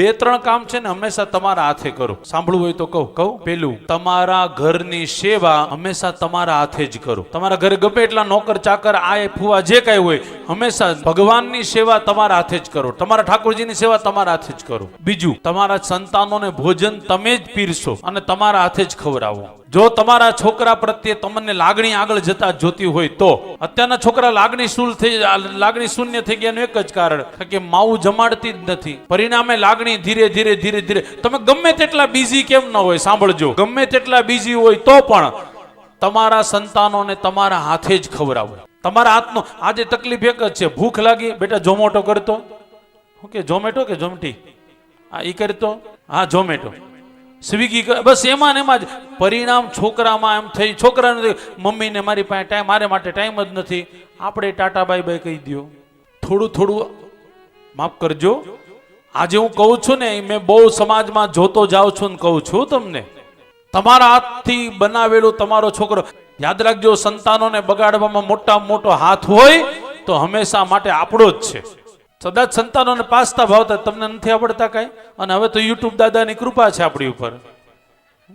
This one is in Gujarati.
બે, ત્રણ કામ છે ને હંમેશા તમારા હાથે કરો. સાંભળવું હોય તો કહું. કહું. પેલું, તમારા ઘરની સેવા હંમેશા તમારા હાથે જ કરો. તમારા ઘરે ગમે એટલા નોકર, ચાકર, આય, ફુવા જે કાંઈ હોય, હંમેશા ભગવાનની સેવા તમારા હાથે જ કરો. તમારા ઠાકોરજીની સેવા તમારા હાથે જ કરો. બીજું, તમારા સંતાનોને ભોજન તમે જ પીરશો અને તમારા હાથે જ ખવડાવો. જો તમારા છોકરા પ્રત્યે તમને લાગણી આગળ જતા જોતી હોય તો અત્યારના છોકરા લાગણી શૂલ થઈ લાગણી શૂન્ય થઈ ગયાનું એક જ કારણ કે માવું જમાડતી જ નથી. પરિણામે લાગણી ધીરે ધીરે ધીરે ધીરે. તમે ગમે તેટલા બીઝી કેમ ન હોય, સાંભળજો. ગમે તેટલા બીઝી હોય તો પણ તમારા સંતાનોને તમારા હાથે જ ખવડાવો. તમારા હાથનો, આજે તકલીફ એક જ છે. ભૂખ લાગી, બેટા ઝોમેટો કરતો. ઓકે ઝોમેટો કે ઝોમટી? હા એ કરતો. હા, ઝોમેટો. સ્વિગી બસ એમાં ને એમાં જ. પરિણામ છોકરામાં એમ થઈ છોકરાને મમ્મીને મારી પાસે ટાઈમ, મારે માટે ટાઈમ જ નથી. આપણે ટાટા બાય બાય કહી દો થોડું થોડું માફ કરજો. આજે હું કહું છું ને, મેં બહુ સમાજમાં જોતો જાઉં છું ને કહું છું તમને. તમારા હાથથી બનાવેલું તમારો છોકરો, યાદ રાખજો, સંતાનોને બગાડવામાં મોટા મોટો હાથ હોય તો હંમેશા માટે આપણો જ છે. કદાચ સંતાનોને પાસ્તા ભાવતા તમને નથી આવડતા કાંઈ? અને હવે તો યુટ્યુબ દાદાની કૃપા છે આપણી ઉપર.